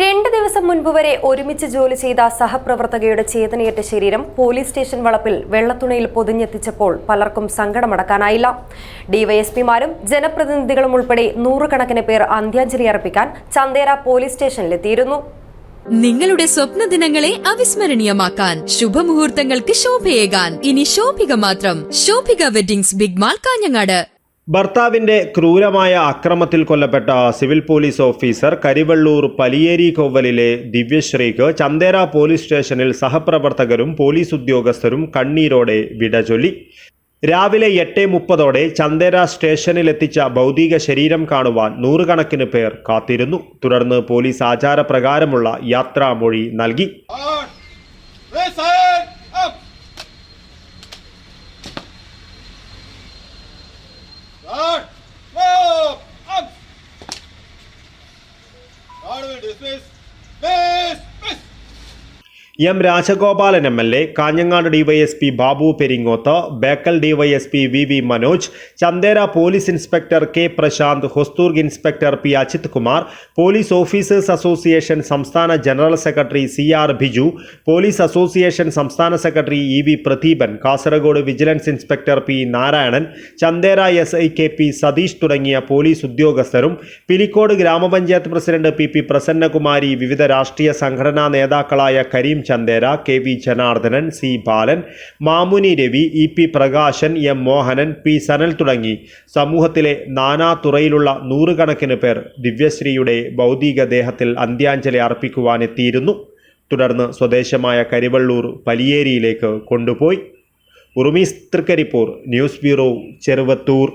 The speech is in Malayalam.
രണ്ട് ദിവസം മുൻപ് വരെ ഒരുമിച്ച് ജോലി ചെയ്ത സഹപ്രവർത്തകയുടെ ചേതനയേറ്റ ശരീരം പോലീസ് സ്റ്റേഷൻ വളപ്പിൽ വെള്ളത്തുണയിൽ പൊതിഞ്ഞെത്തിച്ചപ്പോൾ പലർക്കും സങ്കടമടക്കാനായില്ല. ഡിവൈഎസ്പിമാരും ജനപ്രതിനിധികളും ഉൾപ്പെടെ നൂറുകണക്കിന് പേർ അന്ത്യാഞ്ജലി അർപ്പിക്കാൻ ചന്ദേര പോലീസ് സ്റ്റേഷനിലെത്തിയിരുന്നു. നിങ്ങളുടെ സ്വപ്ന ദിനങ്ങളെ അവിസ്മരണീയമാക്കാൻ ശുഭമുഹൂർത്തങ്ങൾക്ക് ശോഭയേകാൻ. ഇനി ശോഭിക മാത്രം. Shobhika weddings big mall Kanhangad. ഭർത്താവിന്റെ ക്രൂരമായ അക്രമത്തിൽ കൊല്ലപ്പെട്ട civil police officer Karivellur Paliyeri കോവലിലെ ദിവ്യശ്രീക്ക് ചന്ദേര പോലീസ് സ്റ്റേഷനിൽ സഹപ്രവർത്തകരും പോലീസ് ഉദ്യോഗസ്ഥരും കണ്ണീരോടെ വിട ചൊല്ലി. രാവിലെ എട്ട് മുപ്പതോടെ ചന്ദേര സ്റ്റേഷനിലെത്തിച്ച ഭൗതിക ശരീരം കാണുവാൻ നൂറുകണക്കിന് പേർ കാത്തിരുന്നു. തുടർന്ന് പോലീസ് ആചാരപ്രകാരമുള്ള യാത്രാമൊഴി നൽകി. this is M Rajagopalan M L A Kanhangad DYSP Babu Peringoth Bekal DYSP V V Manoj Chandera police inspector K Prashanth Hosdurg inspector P Ajith Kumar police officers association സംസ്ഥാന general secretary C R Biju police association സംസ്ഥാന secretary E V Pradeepan Kasaragod vigilance inspector P Narayanan Chandera S I K P Satheesh തുടങ്ങിയ പോലീസ് ഉദ്യോഗസ്ഥരും പിലിക്കോട് ഗ്രാമപഞ്ചായത്ത് പ്രസിഡന്റ് പി പി പ്രസന്നകുമാരി വിവിധ രാഷ്ട്രീയ സംഘടനാ നേതാക്കളായ Karim Chandera K V Janardhanan C Balan Mamuni Ravi E P Prakashan M Mohanan P Sanal തുടങ്ങി. സമൂഹത്തിലെ നാനാതുറയിലുള്ള നൂറുകണക്കിന് പേർ ദിവ്യശ്രീയുടെ ഭൗതികദേഹത്തിൽ അന്ത്യാഞ്ജലി അർപ്പിക്കുവാനെത്തിയിരുന്നു. തുടർന്ന് സ്വദേശമായ കരിവള്ളൂർ പലിയേരിയിലേക്ക് കൊണ്ടുപോയി. Urumees Thrikkaripur news bureau Cheruvathur.